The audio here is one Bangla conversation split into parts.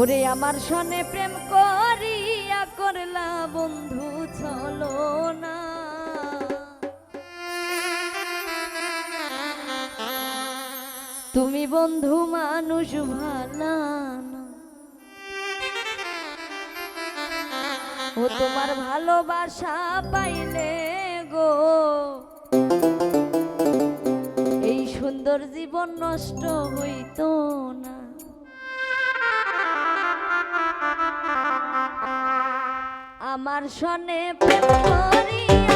ওরে আমার সনে প্রেম করিয়া করলা বন্ধু, চলো না। তুমি বন্ধু মানুষ, ভালা ও তোমার ভালোবাসা পাইলে গো। এই সুন্দর জীবন নষ্ট হইতো না। আমার সনে প্রেম করিয়া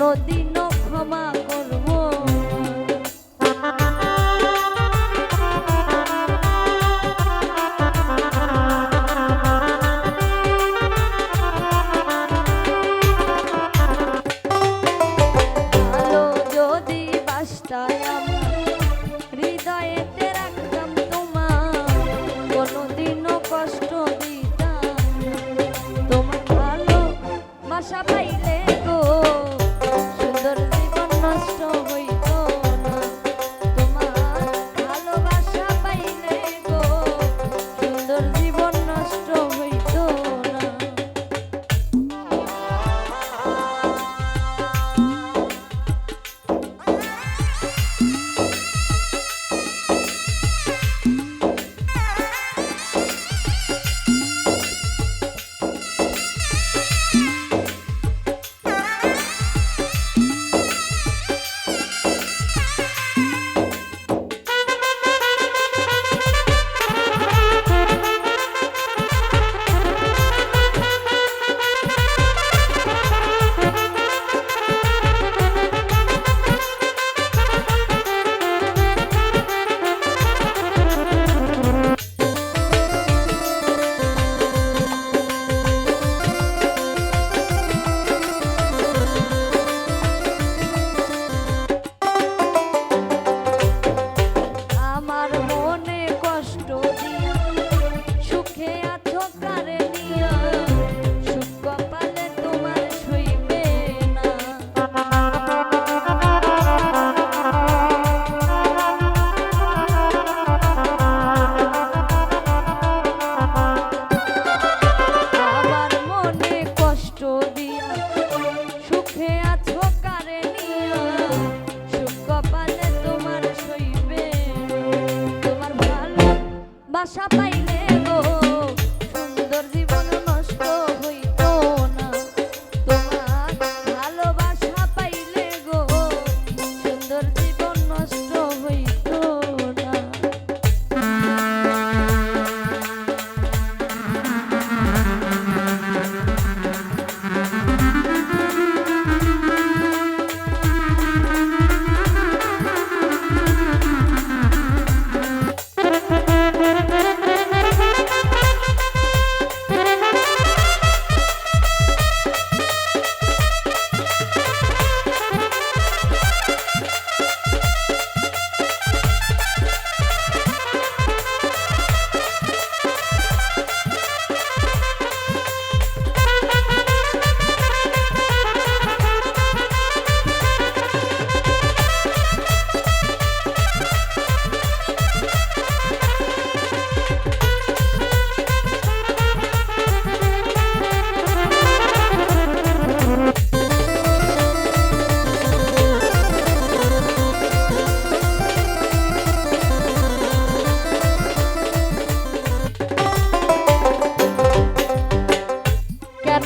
কোনোদিনও ক্ষমা করব। যদি বাসতায় আমার হৃদয়েতে রাখতাম তোমার কোনোদিনও কষ্ট দিতাম। তোমার ভালো বাসা পাইলে Baixa pra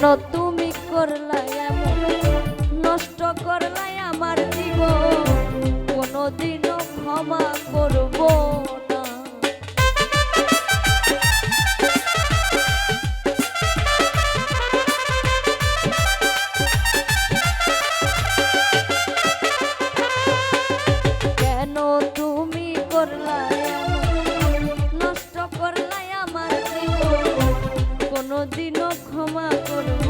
কেন তুমি করলাই এমন? নষ্ট করলাই আমার জীবন? কোনোদিনও ক্ষমা করব? কোনোদিনও ক্ষমা করব।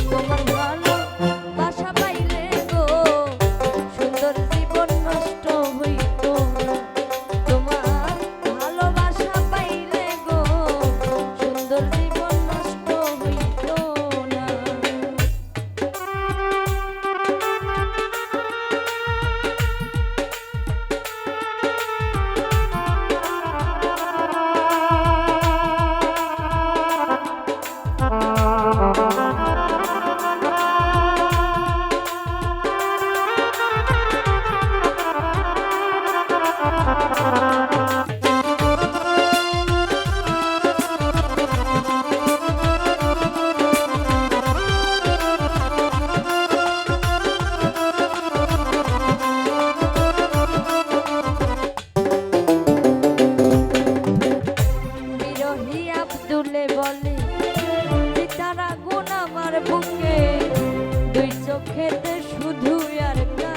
তোমার ভালো বুকে দুই চোখেতে শুধু আর কা